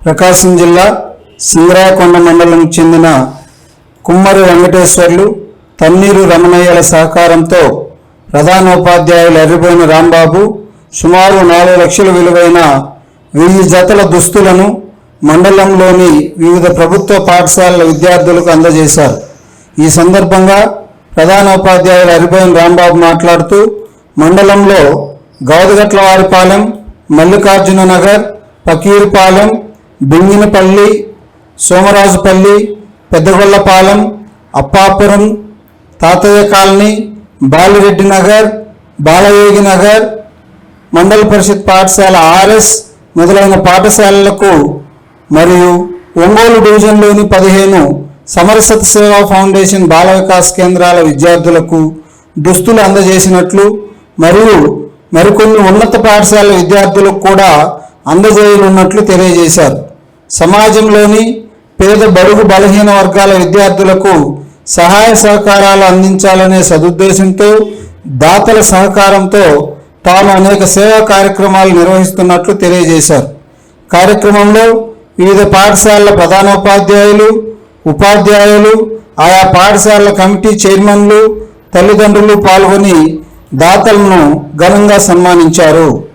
ప్రకాశం జిల్లా సింగరాయకొండ మండలానికి చెందిన కుమ్మరి వెంకటేశ్వర్లు తన్నీరు రమణయ్యల సహకారంతో ప్రధానోపాధ్యాయులు ఎర్రిపోయిన రాంబాబు సుమారు నాలుగు లక్షల విలువైన వెయ్యి జతల దుస్తులను మండలంలోని వివిధ ప్రభుత్వ పాఠశాలల విద్యార్థులకు అందజేశారు. ఈ సందర్భంగా ప్రధానోపాధ్యాయులు అరిపోయిన రాంబాబు మాట్లాడుతూ మండలంలో గౌదగట్లవారిపాలెం మల్లికార్జున నగర్ పకీర్పాలెం బింగినపల్లి సోమరాజుపల్లి పెద్దగొల్లపాలెం అప్పాపురం తాతయ్య కాలనీ బాలిరెడ్డి నగర్ బాలయోగి నగర్ మండల పరిషత్ పాఠశాల ఆర్ఎస్ మొదలైన పాఠశాలలకు మరియు ఒంగోలు డివిజన్లోని పదిహేను సమరసత సేవా ఫౌండేషన్ బాల వికాస్ కేంద్రాల విద్యార్థులకు దుస్తులు అందజేసినట్లు మరియు మరికొన్ని ఉన్నత పాఠశాల విద్యార్థులకు కూడా అందజేయనున్నట్లు తెలియజేశారు. సమాజంలోని పేద బడుగు బలహీన వర్గాల విద్యార్థులకు సహాయ సహకారాలు అందించాలనే సదుద్దేశంతో దాతల సహకారంతో తాను అనేక సేవా కార్యక్రమాలు నిర్వహిస్తున్నట్లు తెలియజేశారు. కార్యక్రమంలో వివిధ పాఠశాలల ప్రధానోపాధ్యాయులు ఉపాధ్యాయులు ఆయా పాఠశాలల కమిటీ చైర్మన్లు తల్లిదండ్రులు పాల్గొని దాతలను ఘనంగా సన్మానించారు.